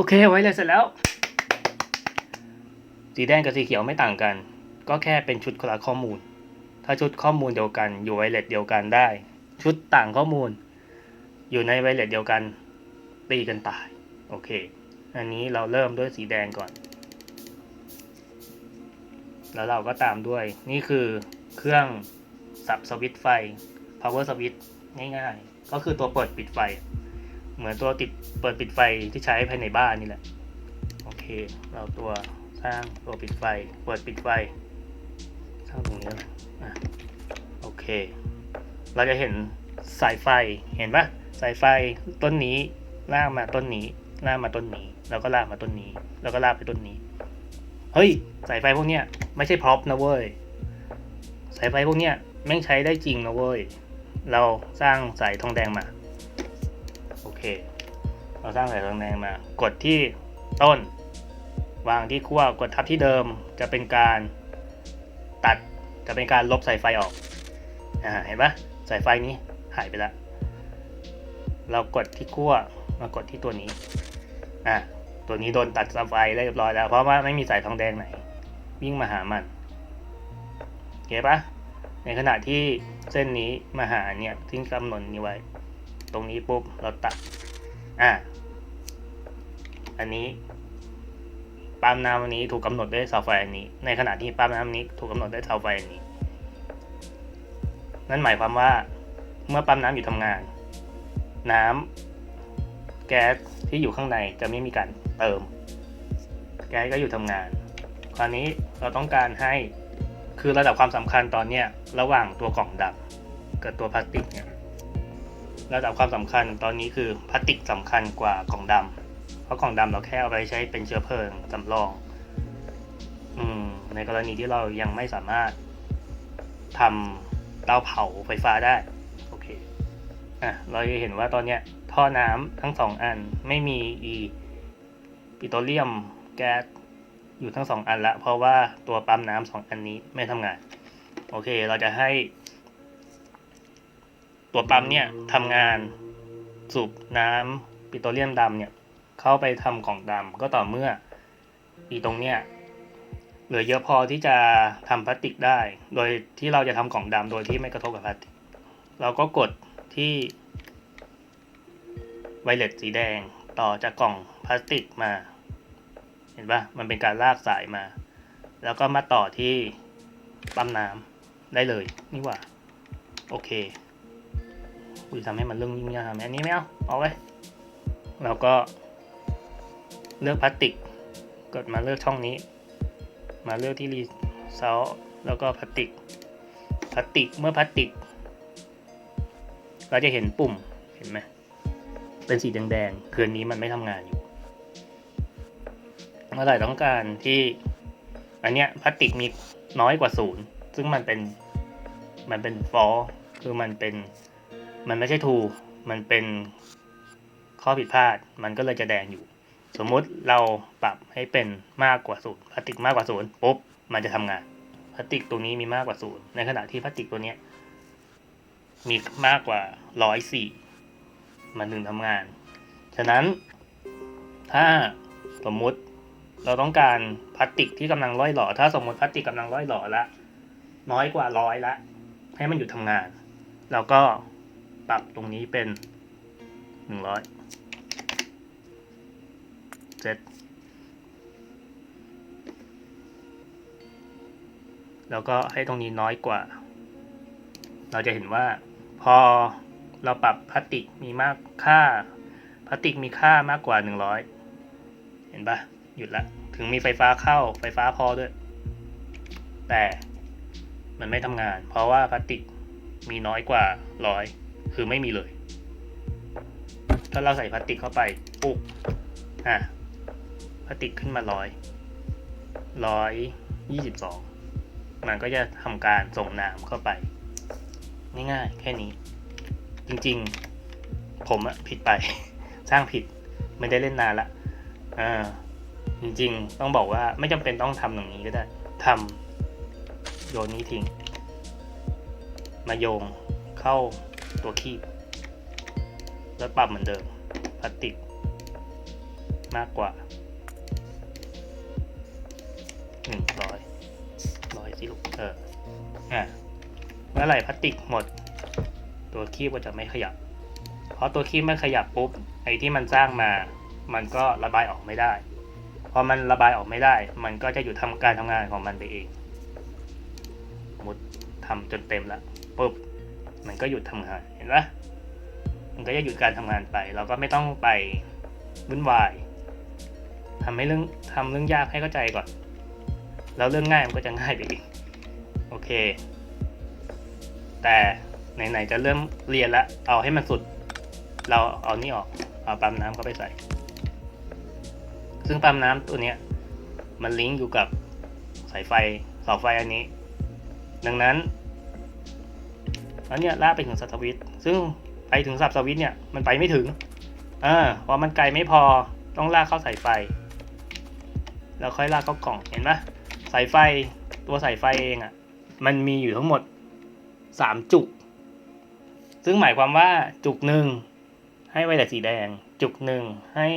โอเคไว้เลยเสร็จแล้ว สีแดงกับสีเขียวไม่ต่างกัน ก็แค่เป็นชุดคนละข้อมูล ถ้าชุดข้อมูลเดียวกัน อยู่ไวเลสเดียวกันได้ ชุดต่างข้อมูล อยู่ในไวเลสเดียวกัน ตีกันตาย โอเค อันนี้เราเริ่มด้วยสีแดงก่อน แล้วเราก็ตามด้วย นี่คือเครื่องสับสวิตไฟ power switch ง่ายๆ ก็คือตัวเปิดปิดไฟ เหมือนตัวติดเปิดปิดไฟที่ใช้ภายในบ้านนี่แหละ โอเค เราตัวสร้างตัวปิดไฟ เปิดปิดไฟ สร้างตรงนี้นะอะโอเค เราจะเห็นสายไฟ เห็นปะสายไฟต้นนี้ลากมาต้นนี้ลากมาต้นนี้ แล้วก็ลากมาต้นนี้ แล้วก็ลากไปต้นนี้ เฮ้ย สายไฟพวกเนี้ยไม่ใช่พร็อพนะเว้ย สายไฟพวกเนี้ยแม่งใช้ได้จริงนะเว้ย เราสร้างสายทองแดงมา เค เราสร้างสายทองแดงมากดที่ต้น วางที่ขั้วกดทับที่เดิมจะเป็นการตัดจะเป็นการลบสายไฟออกอ่าเห็นปะสายไฟนี้หายไปแล้วเรากดที่ขั้วมากดที่ตัวนี้อ่าตัวนี้โดนตัดสายไฟเรียบร้อยแล้ว เพราะว่าไม่มีสายทองแดงไหน วิ่งมาหามันโอเคปะในขณะที่เส้นนี้มาหาเนี่ยทิ้งกำหนดนี้ไว้ ตรงนี้ปุ๊บเราตัด อ่า อันนี้ปั๊มน้ำอันนี้ถูกกำหนดด้วยเสาไฟอันนี้ ในขณะที่ปั๊มน้ำนี้ถูกกำหนดด้วยเสาไฟอันนี้ นั่นหมายความว่าเมื่อปั๊มน้ำอยู่ทำงาน น้ำแก๊สที่อยู่ข้างในจะไม่มีการเติม แก๊สก็อยู่ทำงาน คราวนี้เราต้องการให้คือระดับความสำคัญตอนเนี้ยระหว่างตัวกล่องดำกับตัวพลาสติกเนี่ย ระดับความสำคัญตอนนี้คือพลาสติกสำคัญกว่ากล่องดำเพราะกล่องดำเราแค่เอาไปใช้เป็นเชื้อเพลิงสำรอง อืม ในกรณีที่เรายังไม่สามารถทำเตาเผาไฟฟ้าได้ โอเค อะ เราจะเห็นว่าตอนเนี้ย ท่อน้ำทั้งสองอันไม่มีอีปิโตรเลียมแก๊สอยู่ทั้งสองอันละ เพราะว่าตัวปั๊มน้ำสองอันนี้ไม่ทำงาน โอเค เราจะให้ ตัวปั๊มเนี่ยทำงานสูบน้ำปิโตรเลียมดำเนี่ยเข้าไปทำกล่องดำก็ต่อเมื่ออีตรงเนี้ยเหลือเยอะพอที่จะทำพลาสติกได้ โดยที่เราจะทำกล่องดำโดยที่ไม่กระทบกับพลาสติก เราก็กดที่ไวเลสสีแดงต่อจากกล่องพลาสติกมา เห็นปะมันเป็นการลากสายมา แล้วก็มาต่อที่ปั๊มน้ำได้เลย นี่หว่า โอเค กูจะทำให้มันเรื่องยุ่งยากทำไมอันนี้ไม่เอา เอาไว้เราก็เลือกพลาสติก กดมาเลือกช่องนี้ มาเลือกที่รีเซลแล้วก็พลาสติก พลาสติกเมื่อพลาสติก เราจะเห็นปุ่ม เห็นไหม เป็นสีแดงๆ คืนนี้มันไม่ทำงานอยู่ เมื่อไหร่ต้องการที่ อันเนี้ยพลาสติกมีน้อยกว่าศูนย์ ซึ่งมันเป็น มันเป็นฟอคือมันเป็น มันไม่ใช่ทูมันเป็นข้อผิดพลาด มันก็เลยจะแดงอยู่ สมมุติเราปรับให้เป็นมากกว่าศูนย์พลาสติกมากกว่าศูนย์ปุ๊บมันจะทำงานพลาสติกตัวนี้มีมากกว่าศูนย์ในขณะที่พลาสติกตัวเนี้ยมีมากกว่าร้อยสี่มันถึงทำงาน ฉะนั้นถ้าสมมุติเราต้องการพลาสติกที่กำลังร่อยหล่อ ถ้าสมมติพลาสติกกำลังร่อยหล่อละน้อยกว่าร้อยละ ให้มันหยุดทำงานเราก็ ปรับตรงนี้เป็นหนึ่งร้อยเจ็ดแล้วก็ให้ตรงนี้น้อยกว่า เราจะเห็นว่าพอเราปรับพลาสติกมีมากค่าพลาสติกมีค่ามากกว่าหนึ่งร้อยเห็นปะหยุดละ ถึงมีไฟฟ้าเข้าไฟฟ้าพอด้วย แต่มันไม่ทำงาน เพราะว่าพลาสติกมีน้อยกว่าร้อย คือไม่มีเลย ถ้าเราใส่พลาสติกเข้าไปปุ๊บอะพลาสติกขึ้นมาร้อยร้อยยี่สิบสองมันก็จะทำการส่งน้ำเข้าไป ง่ายๆ แค่นี้ จริงๆ ผมอะผิดไป สร้างผิดไม่ได้เล่นนานละอ่าจริงๆ ต้องบอกว่าไม่จำเป็นต้องทำอย่างนี้ก็ได้ทำโยนนี้ทิ้ง มาโยงเข้า ตัวคีบ แล้วปรับเหมือนเดิมพลาสติก มากกว่าหนึ่งร้อยร้อยสิลูกเอออะเมื่อไหร่พลาสติกหมด ตัวคีบก็จะไม่ขยับ เพราะตัวคีบไม่ขยับปุ๊บไอ้ที่มันสร้างมา มันก็ระบายออกไม่ได้ พอมันระบายออกไม่ได้ มันก็จะหยุดทำการทำงานของมันไปเองสมมติทำจนเต็มแล้วปุ๊บ มันก็หยุดทำงานเห็นปะมันก็จะหยุดการทำงานไป เราก็ไม่ต้องไปวุ่นวายทำให้เรื่องทำเรื่องยากให้เข้าใจก่อน แล้วเรื่องง่ายมันก็จะง่ายไปเองโอเค แต่ไหนๆจะเริ่มเรียนล้วเอาให้มันสุด เราเอานี่ออกเอาปั๊มน้ำเข้าไปใส่ ซึ่งปั๊มน้ำตัวเนี้ยมันลิงก์อยู่กับสายไฟเสาไฟอันนี้ ดังนั้น แล้วเนี่ยลากไปถึงสับสวิตซึ่งไปถึงสับสวิตเนี่ยมันไปไม่ถึงอ่าเพราะมันไกลไม่พอต้องลากเข้าสายไฟ แล้วค่อยลากเข้ากล่องเห็นปะสายไฟตัวสายไฟเองอะ่ะ มันมีอยู่ทั้งหมดสามจุก ซึ่งหมายความว่าจุกหนึ่งให้ไวเลสสีแดง จุกหนึ่งให้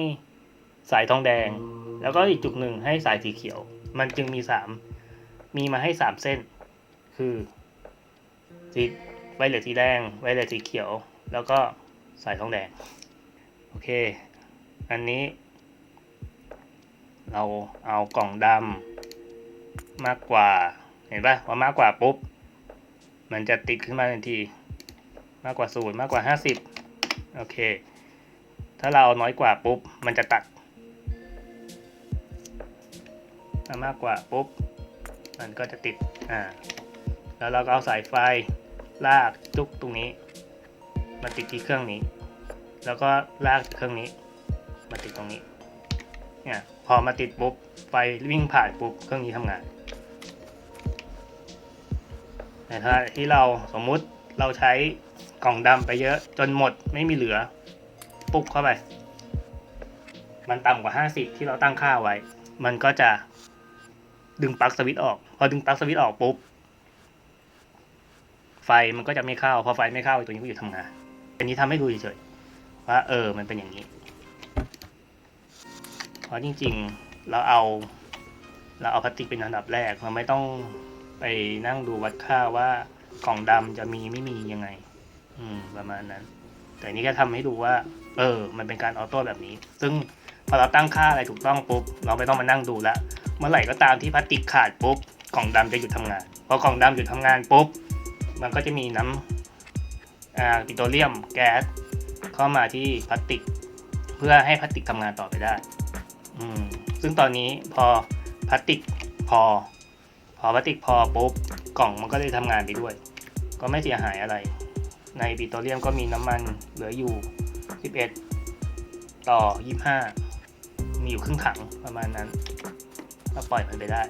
สายทองแดง แล้วก็อีกจุกหนึ่งให้สายสีเขียว มันจึงมีสามมีมาให้สามเส้น คือสี ไวเลสสีแดงไวเลสสีเขียว แล้วก็สายทองแดง โอเค อันนี้ เราเอากล่องดำมากกว่า เห็นปะพอมากกว่าปุ๊บ มันจะติดขึ้นมาทันที มากกว่าศูนย์มากกว่าห้าสิบโอเค ถ้าเราเอาน้อยกว่าปุ๊บ มันจะตัดถ้ามากกว่าปุ๊บ มันก็จะติด อ่า แล้วเราก็เอาสายไฟ ลากจุกตรงนี้ มาติดที่เครื่องนี้ แล้วก็ลากเครื่องนี้ มาติดตรงนี้ เนี่ย พอมาติดปุ๊บ ไฟวิ่งผ่านปุ๊บ เครื่องนี้ทำงานแต่ถ้าที่เราสมมุติเราใช้กล่องดำไปเยอะจนหมดไม่มีเหลือ ปุ๊บเข้าไป มันต่ำกว่า 50 ที่เราตั้งค่าไว้ มันก็จะดึงปลั๊กสวิตช์ออก พอดึงปลั๊กสวิตช์ออกปุ๊บ ไฟมันก็จะไม่เข้า พอไฟไม่เข้าตัวนี้ก็หยุดทำงาน อันนี้ทำให้ดูเฉยๆว่าเออมันเป็นอย่างนี้เพราะจริง ๆเราเอาเราเอาพลาสติกเป็นอันดับแรกเราไม่ต้องไปนั่งดูวัดค่าว่ากล่องดำจะมีไม่มียังไง อืมประมาณนั้น แต่นี่ก็ทำให้ดูว่า เออ มันเป็นการออโต้แบบนี้ ซึ่งพอเราตั้งค่าอะไรถูกต้องปุ๊บเราไม่ต้องมานั่งดูล้วเมื่อไหร่ก็ตามที่พลาสติกขาดปุ๊บกล่องดำจะหยุดทำงานพอกล่องดำหยุดทำงานปุ๊บ มันก็จะมีน้ำอ่าปิโตรเลียมแก๊สเข้ามาที่พลาสติก เพื่อให้พลาสติกทำงานต่อไปได้ ซึ่งตอนนี้พอพลาสติกพอ พอพลาสติกพอปุ๊บกล่องมันก็เลยทำงานไปด้วย ก็ไม่เสียหายอะไร ในปิโตรเลียมก็มีน้ำมันเหลืออยู่ 11 ต่อ 25 มีอยู่ครึ่งถังประมาณนั้นก็ปล่อยมันไปได้